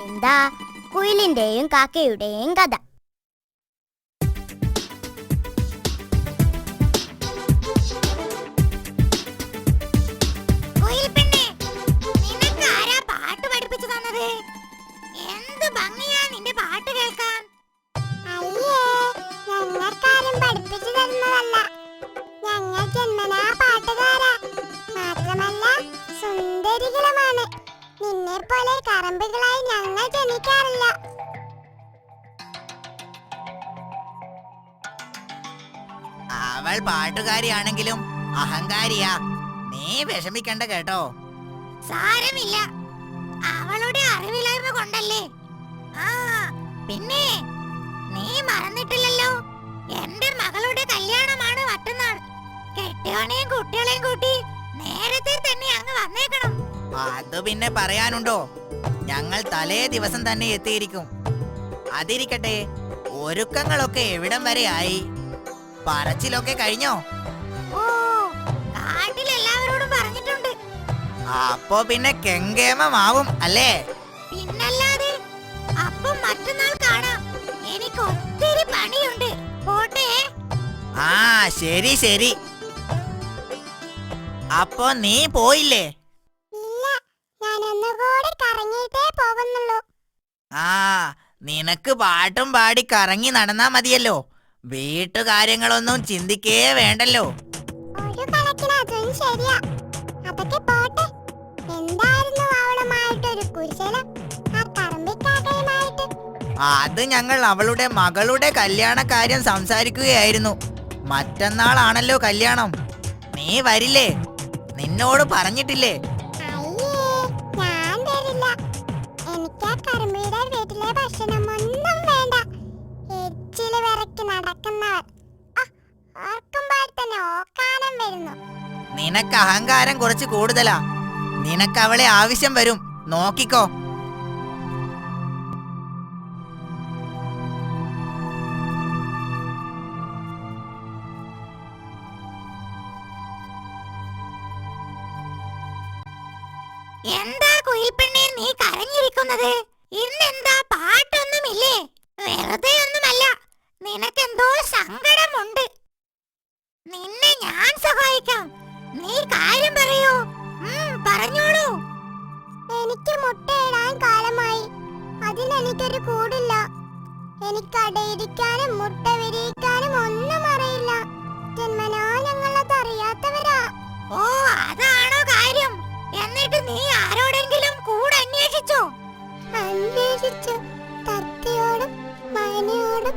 എന്താ? കുയിലിന്റെയും കാക്കയുടെയും കഥ. പാട്ടുകാരാ? മാത്രമല്ല സുന്ദരികളുമാണ് നിന്നെ പോലെ കറമ്പുകളായി ഞങ്ങൾ ജനിക്കാറില്ല. അവൾ പാട്ടുകാരിയാണെങ്കിലും അഹങ്കാരിയാ. നീ വിഷമിക്കണ്ട കേട്ടോ. സാരമില്ല. അവളുടെ അറിവില്ലായ്മ കൊണ്ടല്ലേ? ആ പിന്നെ നീ മറന്നിട്ടില്ലല്ലോ. എന്റെ മകളുടെ കല്യാണമാണ് മറ്റന്നാൾ. കെട്ടിയോനെയും കുട്ടികളെയും കൂട്ടി വന്നേക്കണം അത് പിന്നെ പറയാനുണ്ടോ? ഞങ്ങൾ തലേ ദിവസം തന്നെ എത്തിയിരിക്കും. അതിരിക്കട്ടെ ഒരുക്കങ്ങളൊക്കെ എവിടം വരെ ആയി? പറച്ചിലൊക്കെ കഴിഞ്ഞോ? പറഞ്ഞിട്ടുണ്ട്. അപ്പോ പിന്നെ കെങ്കേമമാവും അല്ലേ? പിന്നല്ലാതെ അപ്പം മറ്റന്നാൾ കാണാം. എനിക്ക് ഒത്തിരി പണിയുണ്ട്. പോട്ടെ? ആ ശരി ശരി. അപ്പോ നീ പോയില്ലേ? ഒന്നുകൂടി കറങ്ങിയിട്ടേ പോകുന്നുള്ളൂ. ആ നിനക്ക് പാട്ടും പാടി കറങ്ങി നടന്നാ മതിയല്ലോ. വീട്ടുകാര്യങ്ങളൊന്നും ചിന്തിക്കേ വേണ്ടല്ലോ. ഒരു കണക്കിന് അതും ശരിയാ. അതൊക്കെ പോട്ടെ. എന്തായിരുന്നു അവളുമായിട്ടൊരു കുശലം ആ കറമ്പിക്കാക്കയുമായിട്ട് അത് ഞങ്ങൾ അവളുടെ മകളുടെ കല്യാണ കാര്യം സംസാരിക്കുകയായിരുന്നു. മറ്റന്നാളാണല്ലോ കല്യാണം. നീ വരില്ലേ? നിന്നോട് പറഞ്ഞിട്ടില്ലേ? ഓക്കാനം വരുന്നു. നിനക്ക് അഹങ്കാരം കുറച്ച് കൂടുതലാ. നിനക്ക് അവളെ ആവശ്യം വരും. നോക്കിക്കോ. എന്താ കുയിൽപ്പെണ്ണെ നീ കരഞ്ഞിരിക്കുന്നത്? ഇന്നെന്താ പാട്ടൊന്നുമില്ലേ? വെറുതെ ഒന്നുമല്ല നിനക്കെന്തോ സങ്കടമുണ്ട്. നിന്നെ ഞാൻ സഹായിക്കാം. നീ കാര്യം പറയൂ. പറഞ്ഞോളൂ. എനിക്ക് മുട്ടയിടാൻ കാലമായി. അതിനെനിക്കൊരു കൂടില്ല എനിക്ക് അടയിരിക്കാനും മുട്ട വിരിയിക്കാനും ഒന്നും അറിയില്ല. ജന്മനാ ഞങ്ങളത് അറിയാത്തവരാ ഓ അതാണോ കാര്യം. എന്നിട്ട് നീ ആരോടെങ്കിലും കൂടെ അന്വേഷിച്ചോ. അന്വേഷിച്ചു തത്തയോടും മൈനയോടും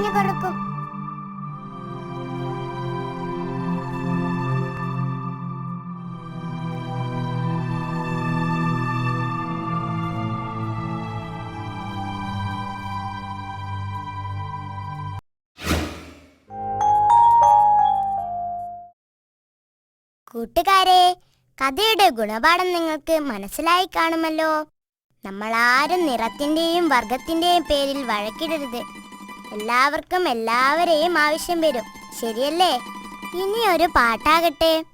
പറഞ്ഞു കൊടുക്കും കൂട്ടുകാരെ കഥയുടെ ഗുണപാഠം നിങ്ങൾക്ക് മനസ്സിലായി കാണുമല്ലോ. നമ്മൾ ആരും നിറത്തിന്റെയും വർഗത്തിന്റെയും പേരിൽ വഴക്കിടരുത്. എല്ലാവർക്കും എല്ലാവരെയും ആവശ്യം വരും. ശരിയല്ലേ? ഇനി ഒരു പാട്ടാകട്ടെ.